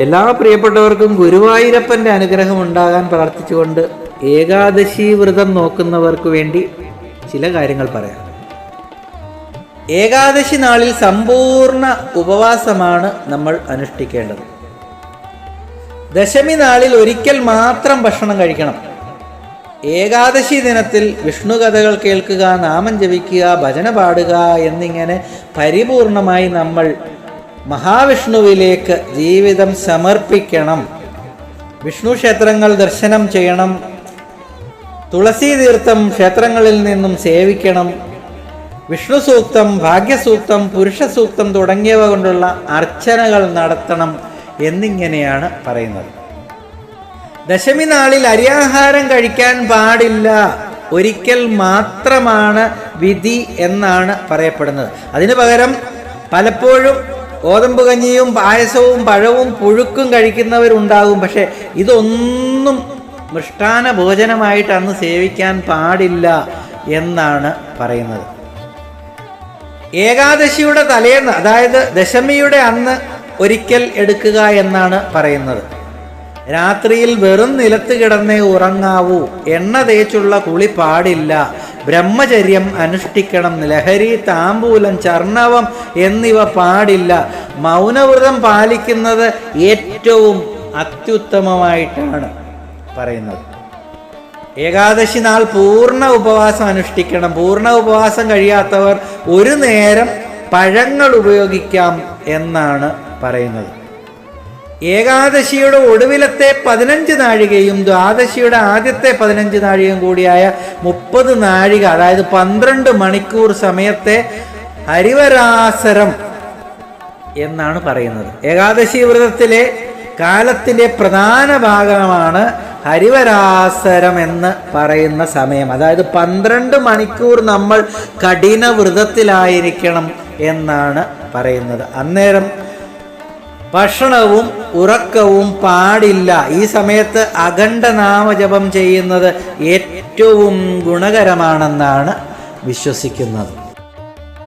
എല്ലാ പ്രിയപ്പെട്ടവർക്കും ഗുരുവായൂരപ്പന്റെ അനുഗ്രഹം ഉണ്ടാകാൻ പ്രാർത്ഥിച്ചുകൊണ്ട് ഏകാദശി വ്രതം നോക്കുന്നവർക്ക് വേണ്ടി ചില കാര്യങ്ങൾ പറയാം. ഏകാദശി നാളിൽ സമ്പൂർണ ഉപവാസമാണ് നമ്മൾ അനുഷ്ഠിക്കേണ്ടത്. ദശമി നാളിൽ ഒരിക്കൽ മാത്രം ഭക്ഷണം കഴിക്കണം. ഏകാദശി ദിനത്തിൽ വിഷ്ണു കഥകൾ കേൾക്കുക നാമം ജപിക്കുക ഭജന പാടുക എന്നിങ്ങനെ പരിപൂർണമായി നമ്മൾ മഹാവിഷ്ണുവിലേക്ക് ജീവിതം സമർപ്പിക്കണം. വിഷ്ണു ക്ഷേത്രങ്ങൾ ദർശനം ചെയ്യണം. തുളസി തീർത്ഥം ക്ഷേത്രങ്ങളിൽ നിന്നും സേവിക്കണം. വിഷ്ണു സൂക്തം ഭാഗ്യസൂക്തം പുരുഷ സൂക്തം തുടങ്ങിയവ കൊണ്ടുള്ള അർച്ചനകൾ നടത്തണം എന്നിങ്ങനെയാണ് പറയുന്നത്. ദശമി നാളിൽ അരിയാഹാരം കഴിക്കാൻ പാടില്ല. ഒരിക്കൽ മാത്രമാണ് വിധി എന്നാണ് പറയപ്പെടുന്നത്. അതിനു പകരം പലപ്പോഴും ഗോതമ്പ് കഞ്ഞിയും പായസവും പഴവും പുഴുക്കും കഴിക്കുന്നവരുണ്ടാകും. പക്ഷേ ഇതൊന്നും മൃഷ്ടാന ഭോജനമായിട്ട് അന്ന് സേവിക്കാൻ പാടില്ല എന്നാണ് പറയുന്നത്. ഏകാദശിയുടെ തലേന്ന് അതായത് ദശമിയുടെ അന്ന് ഒരിക്കൽ എടുക്കുക എന്നാണ് പറയുന്നത്. രാത്രിയിൽ വെറും നിലത്ത് കിടന്നേ ഉറങ്ങാവൂ. എണ്ണ തേച്ചുള്ള കുളി പാടില്ല. ബ്രഹ്മചര്യം അനുഷ്ഠിക്കണം. ലഹരി താമ്പൂലം ചർണവം എന്നിവ പാടില്ല. മൗനവ്രതം പാലിക്കുന്നത് ഏറ്റവും അത്യുത്തമമായിട്ടാണ് പറയുന്നത്. ഏകാദശി നാൾ പൂർണ ഉപവാസം അനുഷ്ഠിക്കണം. പൂർണ ഉപവാസം കഴിയാത്തവർ ഒരു നേരം പഴങ്ങൾ ഉപയോഗിക്കാം എന്നാണ് പറയുന്നത്. ഏകാദശിയുടെ ഒടുവിലത്തെ പതിനഞ്ച് നാഴികയും ദ്വാദശിയുടെ ആദ്യത്തെ പതിനഞ്ച് നാഴികയും കൂടിയായ മുപ്പത് നാഴിക അതായത് പന്ത്രണ്ട് മണിക്കൂർ സമയത്തെ ഹരിവരാസരം എന്നാണ് പറയുന്നത്. ഏകാദശി വ്രതത്തിലെ കാലത്തിന്റെ പ്രധാന ഭാഗമാണ് ഹരിവരാസരം എന്ന് പറയുന്ന സമയം. അതായത് പന്ത്രണ്ട് മണിക്കൂർ നമ്മൾ കഠിന വ്രതത്തിലായിരിക്കണം എന്നാണ് പറയുന്നത്. അന്നേരം ഭക്ഷണവും ഉറക്കവും പാടില്ല. ഈ സമയത്ത് അഖണ്ഡ നാമജപം ചെയ്യുന്നത് ഏറ്റവും ഗുണകരമാണെന്നാണ് വിശ്വസിക്കുന്നത്.